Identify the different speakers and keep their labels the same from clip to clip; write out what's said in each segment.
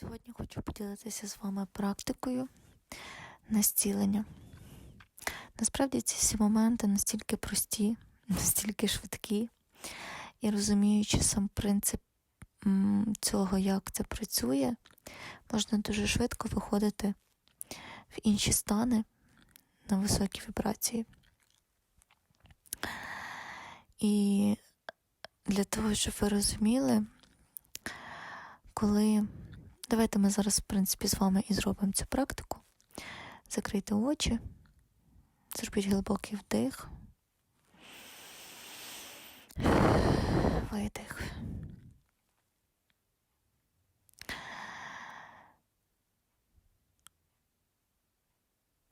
Speaker 1: Сьогодні хочу поділитися з вами практикою на зцілення. Насправді ці всі моменти настільки прості, настільки швидкі, і розуміючи сам принцип цього, як це працює, можна дуже швидко виходити в інші стани на високі вібрації. І для того, щоб ви розуміли, коли давайте ми зараз, в принципі, з вами і зробимо цю практику. Закрийте очі, зробіть глибокий вдих, видих.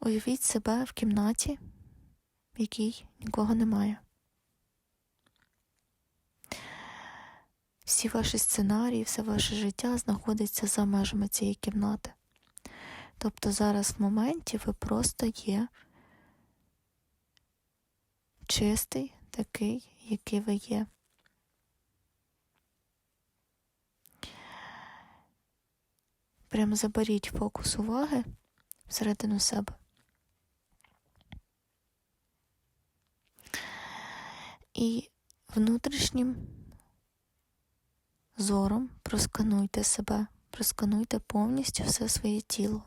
Speaker 1: Уявіть себе в кімнаті, в якій нікого немає. Всі ваші сценарії, все ваше життя знаходиться за межами цієї кімнати. Тобто зараз в моменті ви просто є чистий, такий, який ви є. Прямо заберіть фокус уваги всередину себе. І внутрішнім зором проскануйте себе, проскануйте повністю все своє тіло.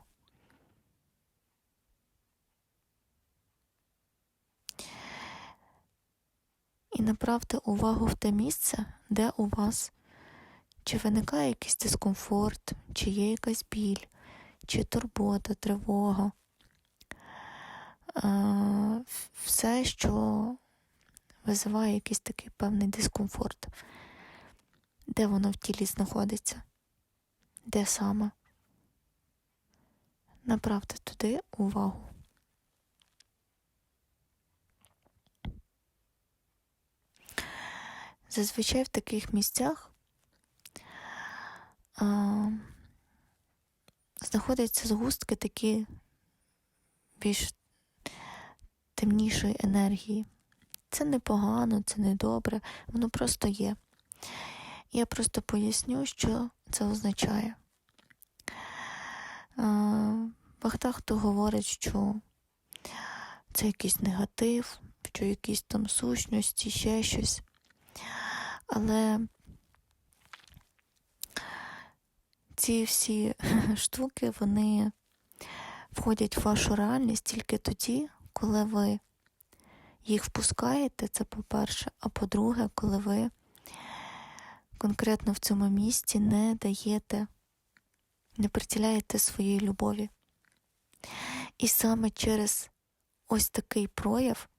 Speaker 1: І направте увагу в те місце, де у вас чи виникає якийсь дискомфорт, чи є якась біль, чи турбота, тривога. Е, Все, що визиває якийсь такий певний дискомфорт. Де воно в тілі знаходиться? Де саме? Направте туди увагу. Зазвичай в таких місцях а, знаходяться згустки такі більш темнішої енергії. Це не погано, це не добре, воно просто є. Я просто поясню, що це означає. Багато хто говорить, що це якийсь негатив, що якісь там сущності, ще щось. Але ці всі штуки, вони входять в вашу реальність тільки тоді, коли ви їх впускаєте, це по-перше, а по-друге, коли ви конкретно в цьому місці не даєте, не приділяєте своєї любові. І саме через ось такий прояв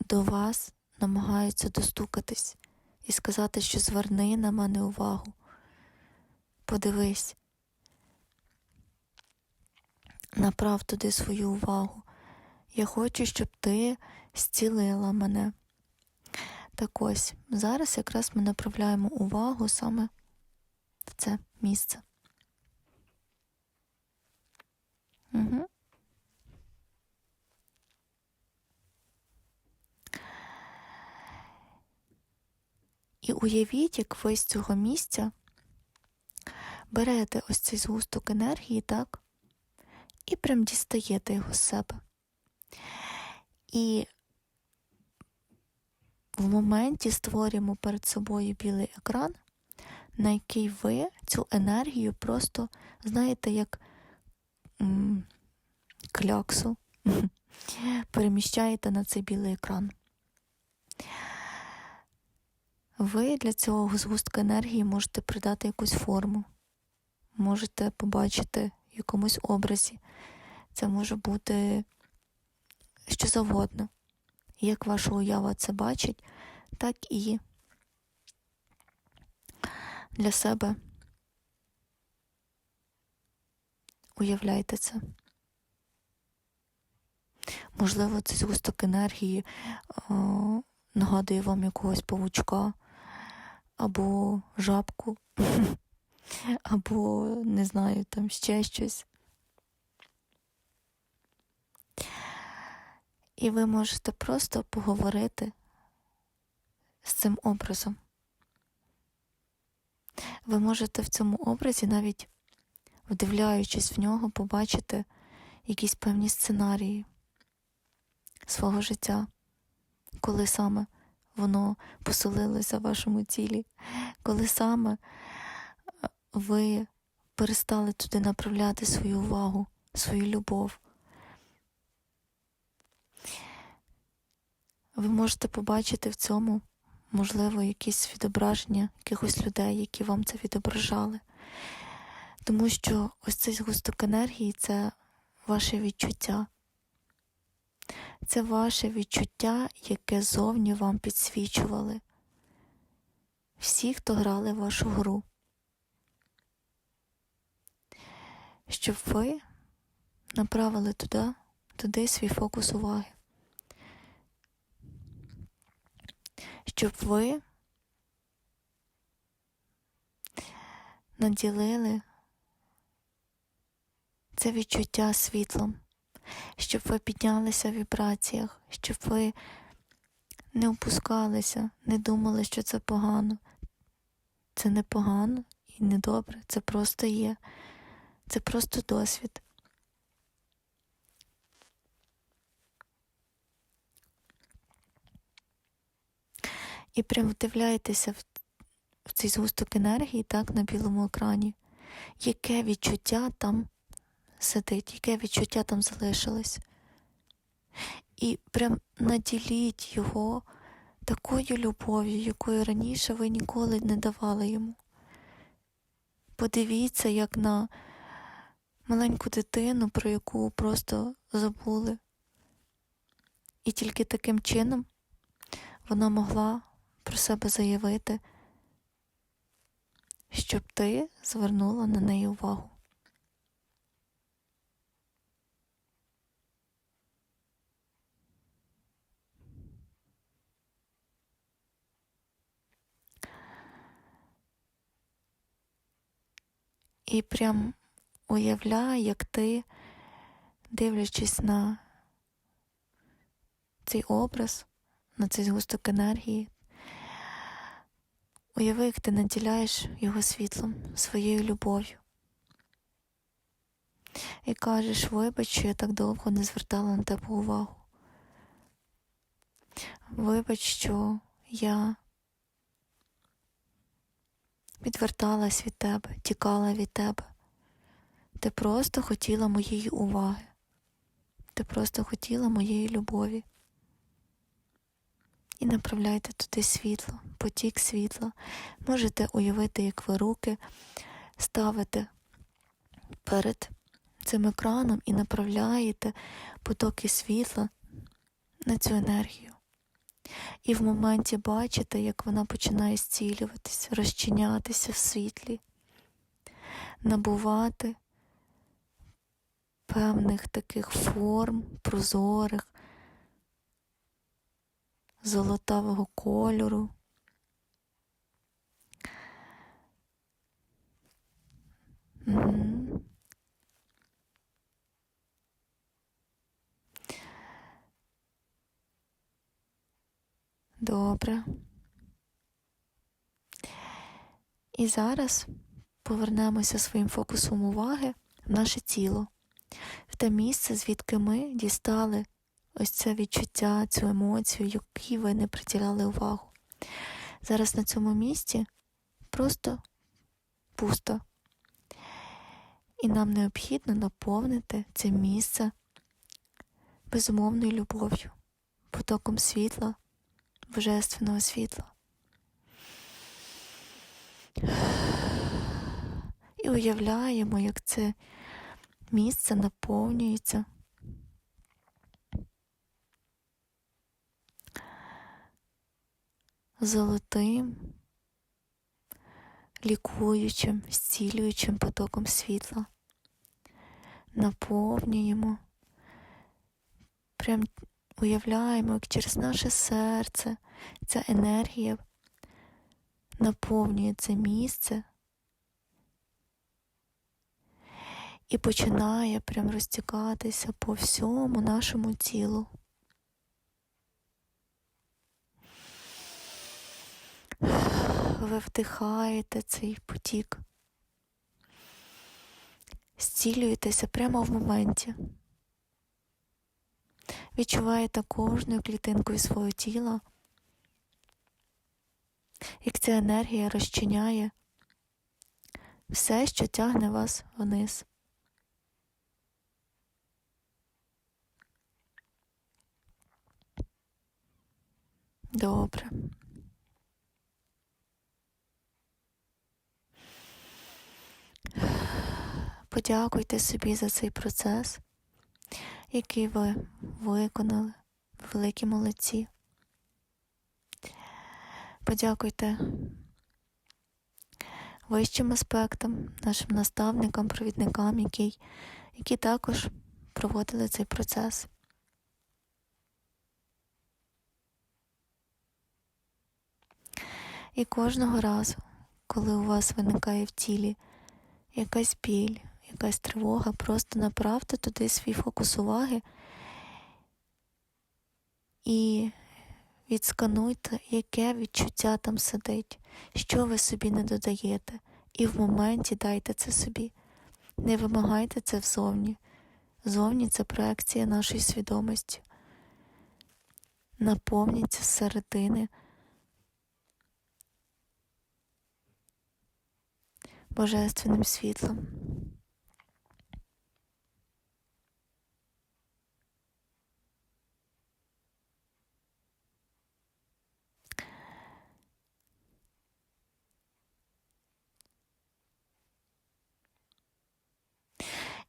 Speaker 1: до вас намагаються достукатись і сказати, що зверни на мене увагу. Подивись, направ туди свою увагу. Я хочу, щоб ти зцілила мене. Так ось, зараз якраз ми направляємо увагу саме в це місце. Угу. І уявіть, як ви з цього місця берете ось цей згусток енергії, так? І прям дістаєте його з себе. І в моменті створюємо перед собою білий екран, на який ви цю енергію просто, знаєте, як м- кляксу переміщаєте на цей білий екран. Ви для цього згустка енергії можете придати якусь форму, можете побачити в якомусь образі. Це може бути що завгодно. Як ваша уява це бачить, так і для себе уявляйте це. Можливо, цей згусток енергії о, нагадує вам якогось павучка, або жабку, або, не знаю, там ще щось. І ви можете просто поговорити з цим образом. Ви можете в цьому образі навіть вдивляючись в нього, побачите якісь певні сценарії свого життя, коли саме воно поселилося в вашому тілі, коли саме е, ви перестали туди направляти свою увагу, свою любов. Ви можете побачити в цьому, можливо, якісь відображення якихось людей, які вам це відображали. Тому що ось цей згусток енергії це ваше відчуття. Це ваше відчуття, яке зовні вам підсвічували. Всі, хто грали в вашу гру. Щоб ви направили туди, туди свій фокус уваги. Щоб ви наділили це відчуття світлом, щоб ви піднялися в вібраціях, щоб ви не опускалися, не думали, що це погано. Це не погано і не добре, це просто є. Це просто досвід. І прям вдивляєтеся в, в цей згусток енергії так на білому екрані. Яке відчуття там сидить, яке відчуття там залишилось. І прям наділіть його такою любов'ю, якою раніше ви ніколи не давали йому. Подивіться, як на маленьку дитину, про яку просто забули. І тільки таким чином вона могла про себе заявити, щоб ти звернула на неї увагу. І прям уявляй, як ти, дивлячись на цей образ, на цей згусток енергії, уяви, як ти наділяєш його світлом, своєю любов'ю. І кажеш, вибач, що я так довго не звертала на тебе увагу. Вибач, що я відверталась від тебе, тікала від тебе. Ти просто хотіла моєї уваги. Ти просто хотіла моєї любові. І направляйте туди світло, потік світла. Можете уявити, як ви руки ставите перед цим екраном і направляєте потоки світла на цю енергію. І в моменті бачите, як вона починає зцілюватися, розчинятися в світлі, набувати певних таких форм, прозорих, золотавого кольору. Добре. І зараз повернемося своїм фокусом уваги в наше тіло, в те місце, звідки ми дістали ось це відчуття, цю емоцію, якій ви не приділяли увагу. Зараз на цьому місці просто пусто. І нам необхідно наповнити це місце безумовною любов'ю, потоком світла, божественного світла. І уявляємо, як це місце наповнюється золотим, лікуючим, зцілюючим потоком світла. Наповнюємо, прям уявляємо, як через наше серце ця енергія наповнює це місце і починає прям розтікатися по всьому нашому тілу. Ви вдихаєте цей потік. зцілюєтеся прямо в моменті. Відчуваєте кожною клітинкою свого тіла, як ця енергія розчиняє все, що тягне вас вниз. Добре. Подякуйте собі за цей процес, який ви виконали, великі молодці. Подякуйте вищим аспектам, нашим наставникам, провідникам, які, які також проводили цей процес. І кожного разу, коли у вас виникає в тілі якась біль, якась тривога, просто направте туди свій фокус уваги і відскануйте, яке відчуття там сидить, що ви собі не додаєте, і в моменті дайте це собі. Не вимагайте це взовні. Зовні це проекція нашої свідомості. Наповніться зсередини. Божественним світлом.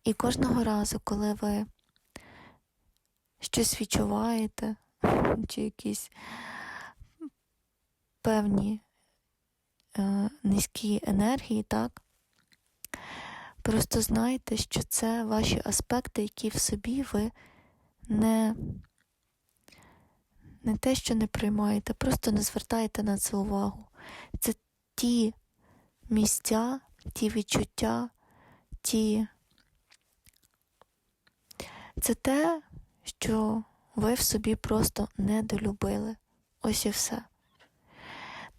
Speaker 1: І кожного разу, коли ви щось відчуваєте, чи якісь певні е, низькі енергії, так, просто знайте, що це ваші аспекти, які в собі ви не, не те, що не приймаєте, просто не звертаєте на це увагу. Це ті місця, ті відчуття, ті. Це те, що ви в собі просто недолюбили. Ось і все.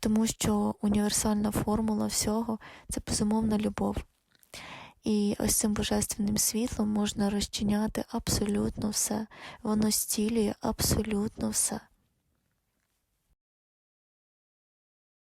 Speaker 1: Тому що універсальна формула всього це безумовна любов. І ось цим божественним світлом можна розчиняти абсолютно все. Воно стілює абсолютно все.